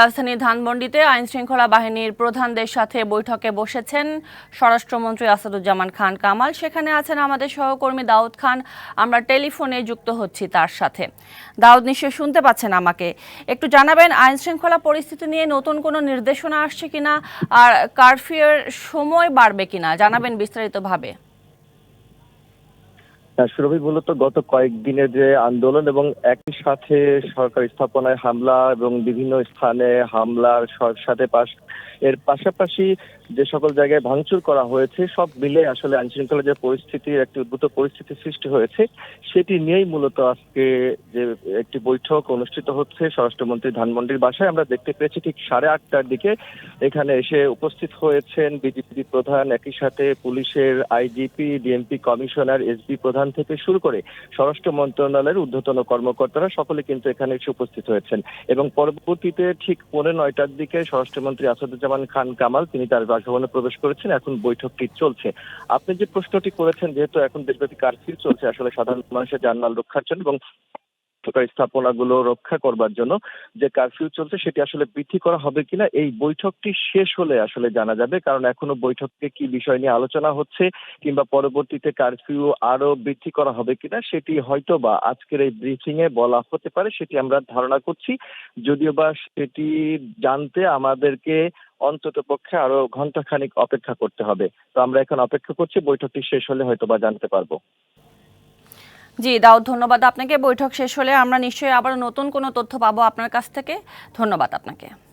রাজধানীর ধানমন্ডিতে আইন শৃঙ্খলা বাহিনীর প্রধানদের সাথে বৈঠকে বসেছেন স্বরাষ্ট্রমন্ত্রী আসাদুজ্জামান খান কামাল। সেখানে আছেন আমাদের সহকর্মী দাউদ খান। আমরা টেলিফোনে যুক্ত হচ্ছি তার সাথে। দাউদ নিশ্চয় শুনতে পাচ্ছেন আমাকে। একটু জানাবেন আইন শৃঙ্খলা পরিস্থিতি নিয়ে নতুন কোনো নির্দেশনা আসছে কিনা? আর কারফিউর সময় বাড়বে কিনা? জানাবেন বিস্তারিতভাবে। সুরভি, মূলত গত কয়েকদিনের যে আন্দোলন এবং একই সাথে সরকার স্থাপনায় হামলা এবং বিভিন্ন স্থানে হামলার সাথে পাশ, এর পাশাপাশি যে সকল জায়গায় ভাঙচুর করা হয়েছে, সব মিলে আসলে আইন শৃঙ্খলা যে পরিস্থিতির একটি উদ্ভূত পরিস্থিতি সৃষ্টি হয়েছে, সেটি নিয়েই মূলত আজকে যে একটি বৈঠক অনুষ্ঠিত হচ্ছে স্বরাষ্ট্রমন্ত্রী ধানমন্ডির বাসায়। আমরা দেখতে পেয়েছি ঠিক সাড়ে আটটার দিকে এখানে এসে উপস্থিত হয়েছেন বিজেপি প্রধান, একই সাথে পুলিশের আইজিপি, ডিএমপি কমিশনার এসবি প্রধান থেকে শুরু করে স্বরাষ্ট্র মন্ত্রণালয়ের ঊর্ধ্বতন কর্মকর্তারা সকলে কিন্তু এখানে এসে উপস্থিত হয়েছেন। এবং পরবর্তীতে ঠিক পৌনে নয়টার দিকে স্বরাষ্ট্রমন্ত্রী আসাদুজ্জামান খান কামাল, তিনি তার বাসভবনে প্রবেশ করেছেন। এখন বৈঠকটি চলছে। আপনি যে প্রশ্নটি করেছেন, যেহেতু এখন দেশব্যাপী কারফিউ চলছে, আসলে সাধারণ মানুষের জানমাল রক্ষার জন্য এবং স্থাপনাগুলো রক্ষা করবার জন্য যে কারফিউ চলছে সেটি আসলে বৃদ্ধি করা হবে কিনা, এই বৈঠকটি শেষ হলে আসলে জানা যাবে। কারণ এখনও বৈঠকে কি বিষয় নিয়ে আলোচনা হচ্ছে কিংবা পরবর্তীতে কারফিউ আরও বৃদ্ধি করা হবে কিনা, সেটি হয়তো বা আজকের এই ব্রিফিং এ বলা হতে পারে, সেটি আমরা ধারণা করছি। যদিও বা সেটি জানতে আমাদেরকে অন্তত পক্ষে আরও ঘন্টাখানিক অপেক্ষা করতে হবে। তো আমরা এখন অপেক্ষা করছি, বৈঠকটি শেষ হলে হয়তো বা জানতে পারব। জি দাও ধন্যবাদ আপনাকে। বৈঠক শেষ হলে আমরা নিশ্চয়ই আবার নতুন কোনো তথ্য পাবো আপনার কাছ থেকে। ধন্যবাদ আপনাকে।